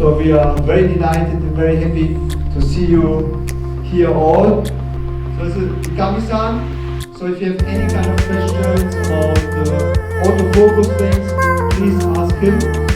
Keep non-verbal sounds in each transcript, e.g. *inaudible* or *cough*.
So we are very delighted and very happy to see you here all. So this is Kami-san. So if you have any kind of questions about the autofocus things, please ask him.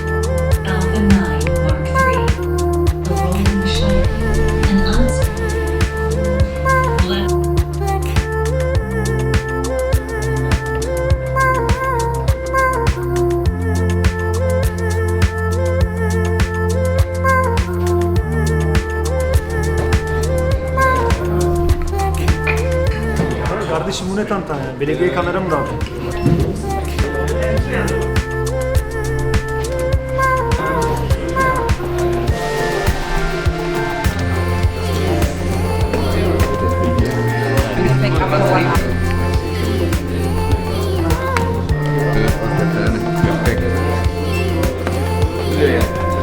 Ne tantana ya? Belediye kamera mı dağıtıyor?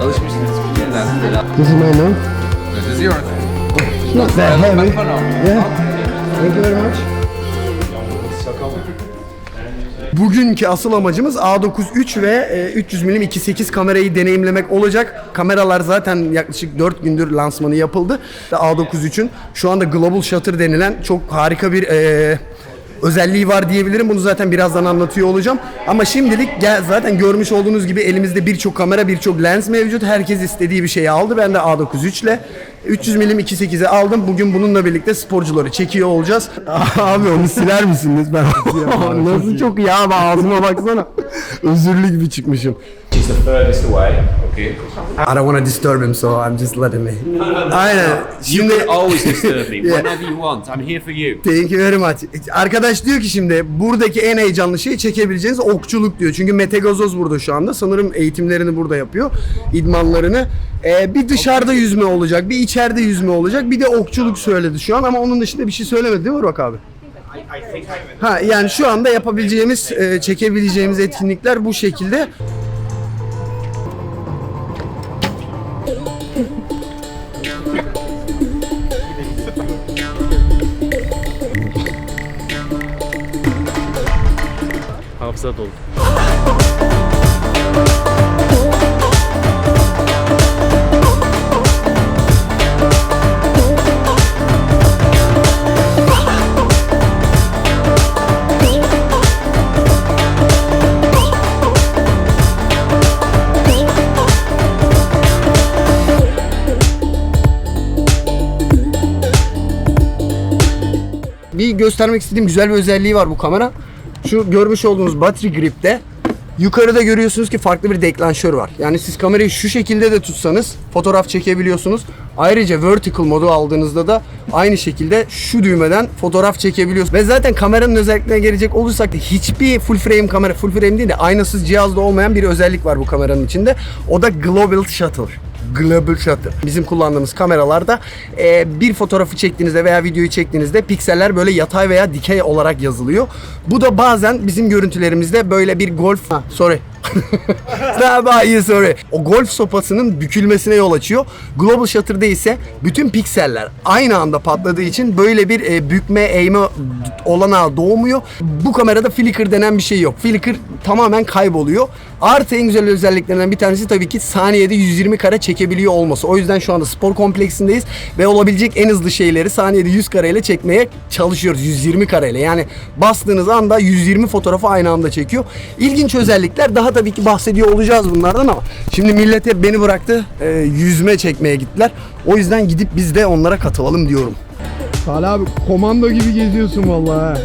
Alışmışsınız yeniden. This is my name. This is yours. Not that heavy. Yeah. Bugünkü asıl amacımız A9 ve e, 300 mm 2.8 kamerayı deneyimlemek olacak. Kameralar zaten yaklaşık 4 gündür lansmanı yapıldı. A9 şu anda Global Shutter denilen çok harika bir e, özelliği var diyebilirim. Bunu zaten birazdan anlatıyor olacağım. Ama şimdilik zaten görmüş olduğunuz gibi elimizde birçok kamera, birçok lens mevcut. Herkes istediği bir şeyi aldı. Ben de A9 ile 300 mm 2.8'e aldım. Bugün bununla birlikte sporcuları çekiyor olacağız. *laughs* Abi onu siler misiniz? Ben *laughs* Nasıl çok iyi abi ağzıma baksana. Özürlü gibi çıkmışım. She's the furthest away. Okay. I don't want to disturb him so I'm just letting me. Aynen. You Şimdi can always disturb *laughs* me Yeah. whenever you want. I'm here for you. Thank you very much. Arkadaş diyor ki şimdi buradaki en heyecanlı şey çekebileceğiniz okçuluk diyor. Çünkü Mete Gazoz burada şu anda. Sanırım eğitimlerini burada yapıyor. idmanlarını. Ee, bir dışarıda yüzme olacak, bir içeride yüzme olacak, bir de okçuluk söyledi şu an ama onun dışında bir şey söylemedi değil mi Burak abi? Ha yani şu anda yapabileceğimiz, e, çekebileceğimiz etkinlikler bu şekilde. Hafıza dolu. bir göstermek istediğim güzel bir özelliği var bu kamera. Şu görmüş olduğunuz battery grip'te yukarıda görüyorsunuz ki farklı bir deklanşör var. Yani siz kamerayı şu şekilde de tutsanız fotoğraf çekebiliyorsunuz. Ayrıca vertical modu aldığınızda da aynı şekilde şu düğmeden fotoğraf çekebiliyorsunuz. Ve zaten kameranın özelliklerine gelecek olursak da hiçbir full frame kamera, full frame değil de aynasız cihazda olmayan bir özellik var bu kameranın içinde. O da Global Shutter. Global Shutter. Bizim kullandığımız kameralarda e, bir fotoğrafı çektiğinizde veya videoyu çektiğinizde pikseller böyle yatay veya dikey olarak yazılıyor. Bu da bazen bizim görüntülerimizde böyle bir golf... Ha, sorry. You sorry. O golf sopasının bükülmesine yol açıyor. Global Shutter'da ise bütün pikseller aynı anda patladığı için böyle bir e, bükme, eğme olanağı doğmuyor. Bu kamerada flicker denen bir şey yok. Flicker tamamen kayboluyor. Artı en güzel özelliklerinden bir tanesi tabii ki saniyede 120 kare çekebiliyor olması. O yüzden şu anda spor kompleksindeyiz ve olabilecek en hızlı şeyleri saniyede 100 kareyle çekmeye çalışıyoruz. 120 kareyle. Yani bastığınız anda 120 fotoğrafı aynı anda çekiyor. İlginç özellikler daha tabii ki bahsediyor olacağız bunlardan ama şimdi millet hep beni bıraktı. e, yüzme çekmeye gittiler. O yüzden gidip biz de onlara katılalım diyorum. Salih abi komando gibi geziyorsun vallahi.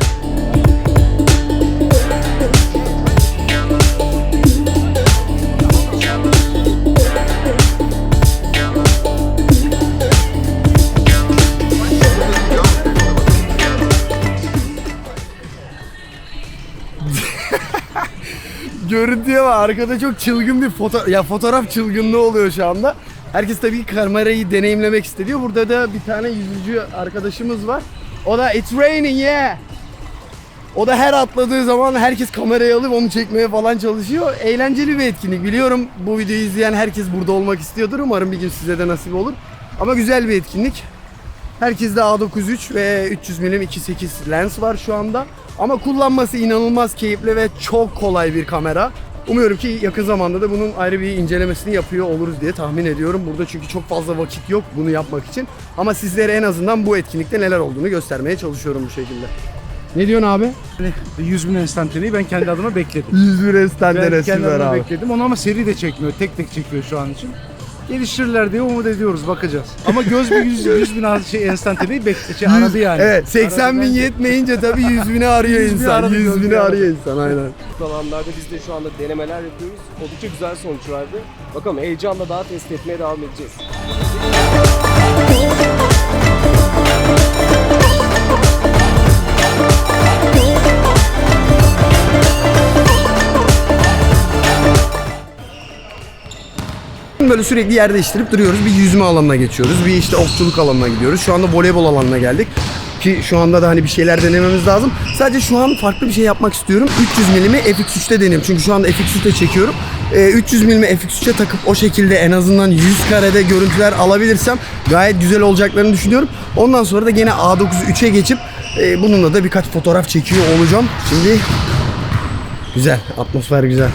Görüntüye bak arkada çok çılgın bir foto ya fotoğraf çılgınlığı oluyor şu anda. Herkes tabii ki kamerayı deneyimlemek istediyor. Burada da bir tane yüzücü arkadaşımız var. O da it's raining yeah. O da her atladığı zaman herkes kamerayı alıp onu çekmeye falan çalışıyor. Eğlenceli bir etkinlik. Biliyorum bu videoyu izleyen herkes burada olmak istiyordur. Umarım bir gün size de nasip olur. Ama güzel bir etkinlik. Herkeste A93 ve 300 mm 2.8 lens var şu anda. Ama kullanması inanılmaz keyifli ve çok kolay bir kamera. Umuyorum ki yakın zamanda da bunun ayrı bir incelemesini yapıyor oluruz diye tahmin ediyorum. Burada çünkü çok fazla vakit yok bunu yapmak için. Ama sizlere en azından bu etkinlikte neler olduğunu göstermeye çalışıyorum bu şekilde. Ne diyorsun abi? 100 bin enstantaneyi ben kendi adıma bekledim. 100 lira stende Ben kendi adıma abi. bekledim. Onu ama seri de çekmiyor. Tek tek çekiyor şu an için. Geliştirirler diye umut ediyoruz. Bakacağız. Ama göz bir 100, 100 bin az- şey enstantaneyi bekle, şey aradı yani. Evet 80 Aradı bin bence. yetmeyince tabii 100 bini arıyor 100 bini insan. aradı, 100 göz bini arıyor insan aynen. alanlarda biz de şu anda denemeler yapıyoruz. Oldukça güzel sonuç verdi. Bakalım heyecanla daha test etmeye devam edeceğiz. Böyle sürekli yer değiştirip duruyoruz. Bir yüzme alanına geçiyoruz. Bir işte okçuluk alanına gidiyoruz. Şu anda voleybol alanına geldik. Ki şu anda da hani bir şeyler denememiz lazım. Sadece şu an farklı bir şey yapmak istiyorum. 300 milimi FX3'te deneyim. Çünkü şu anda FX3'te çekiyorum. Ee, 300 milimi FX3'e takıp o şekilde en azından 100 karede görüntüler alabilirsem gayet güzel olacaklarını düşünüyorum. Ondan sonra da gene A9'u 3'e geçip e, bununla da birkaç fotoğraf çekiyor olacağım. Şimdi güzel, atmosfer güzel.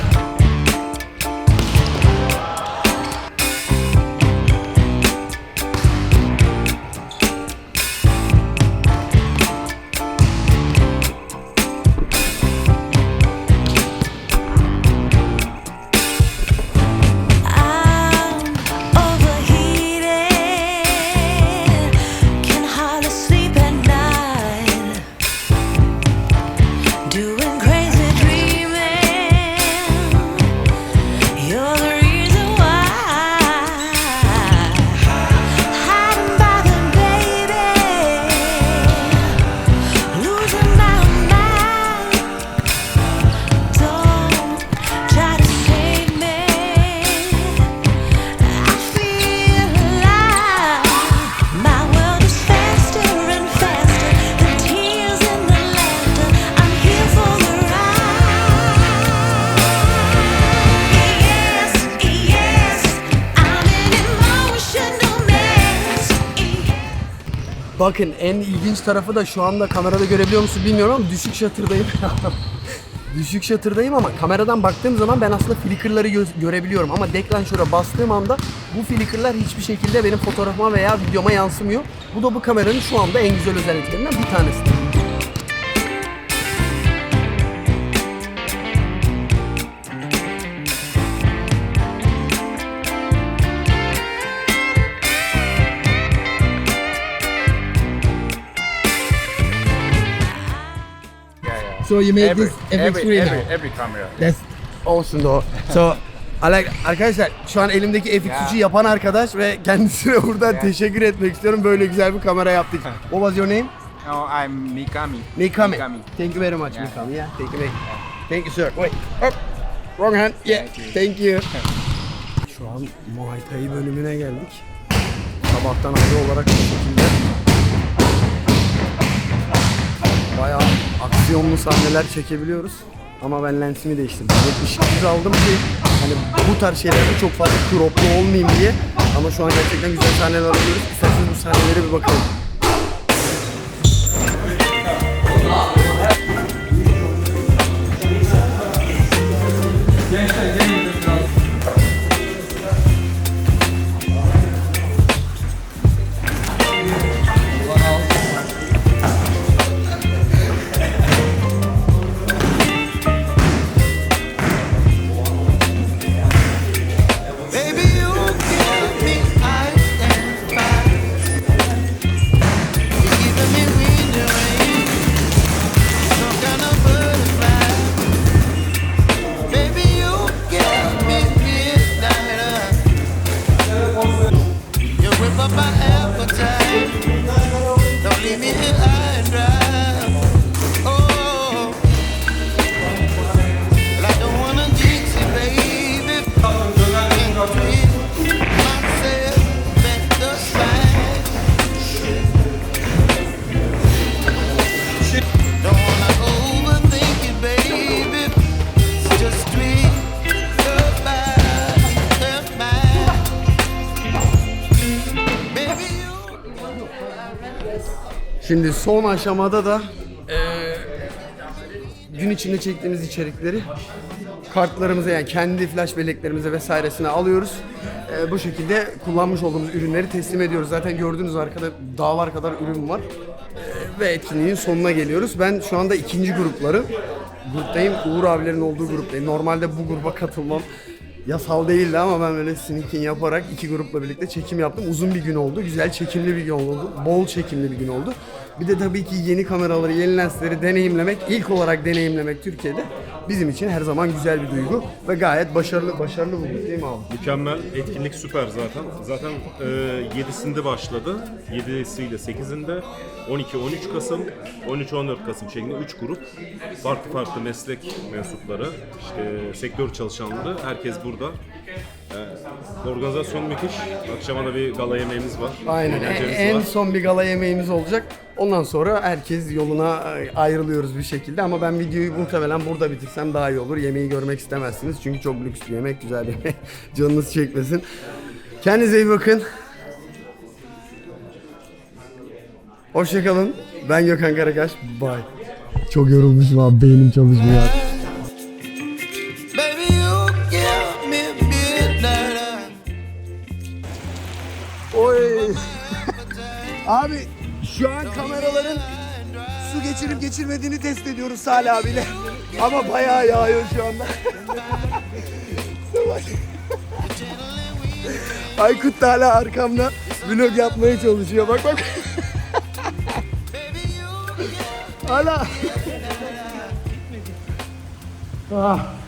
Bakın en ilginç tarafı da şu anda kamerada görebiliyor musun bilmiyorum ama düşük şatırdayım. *laughs* düşük şatırdayım ama kameradan baktığım zaman ben aslında flicker'ları gö- görebiliyorum ama deklanşöre bastığım anda bu flicker'lar hiçbir şekilde benim fotoğrafıma veya videoma yansımıyor. Bu da bu kameranın şu anda en güzel özelliklerinden bir tanesi. So you made Every, this every, FX3 every, now. every camera. That's olsun da o. So, I like, arkadaşlar şu an elimdeki FX3'ü yapan arkadaş ve kendisine *laughs* buradan teşekkür etmek istiyorum. Böyle güzel bir kamera yaptık. *laughs* What was your name? No, I'm Mikami. Mikami. Mikami. Thank you very much Mikami. Yeah, thank you. mate. Thank you sir. Wait. Up. Wrong hand. Yeah. Thank you. *laughs* Şu an Muay Thai bölümüne geldik. Sabahtan ayrı olarak bu şekilde bayağı aksiyonlu sahneler çekebiliyoruz. Ama ben lensimi değiştirdim. 72 aldım ki hani bu tarz şeylerde çok fazla croplu olmayayım diye. Ama şu an gerçekten güzel sahneler alıyoruz. İsterseniz bu sahnelere bir bakalım. Up my appetite. Şimdi son aşamada da eee, gün içinde çektiğimiz içerikleri kartlarımıza yani kendi flash belleklerimize vesairesine alıyoruz. Eee, bu şekilde kullanmış olduğumuz ürünleri teslim ediyoruz. Zaten gördüğünüz arkada dağlar kadar ürün var. Eee, ve etkinliğin sonuna geliyoruz. Ben şu anda ikinci grupları gruptayım. Uğur abilerin olduğu gruptayım. Normalde bu gruba katılmam yasal değildi ama ben böyle sneaking yaparak iki grupla birlikte çekim yaptım. Uzun bir gün oldu. Güzel çekimli bir gün oldu. Bol çekimli bir gün oldu. Bir de tabii ki yeni kameraları, yeni lensleri deneyimlemek, ilk olarak deneyimlemek Türkiye'de bizim için her zaman güzel bir duygu ve gayet başarılı başarılı bulduk değil mi abi? Mükemmel. Etkinlik süper zaten. Zaten e, 7'sinde başladı. 7'siyle 8'inde. 12-13 Kasım, 13-14 Kasım şeklinde 3 grup. Farklı farklı meslek mensupları, işte sektör çalışanları. Herkes burada. E, organizasyon müthiş. Akşama da bir gala yemeğimiz var. Aynen. Eğlencemiz En, en var. son bir gala yemeğimiz olacak. Ondan sonra herkes yoluna e, ayrılıyoruz bir şekilde ama ben videoyu muhtemelen burada bitirsem daha iyi olur. Yemeği görmek istemezsiniz çünkü çok lüks bir yemek, güzel bir yemek. *laughs* Canınız çekmesin. Kendinize iyi bakın. Hoşçakalın. Ben Gökhan Karakaş. Bye. Çok yorulmuşum abi. Beynim çalışmıyor. Oy. *laughs* Abi şu an kameraların su geçirip geçirmediğini test ediyoruz Salih abiyle. Ama bayağı yağıyor şu anda. *laughs* Aykut da hala arkamda vlog yapmaya çalışıyor. Bak bak. *laughs* hala. ah.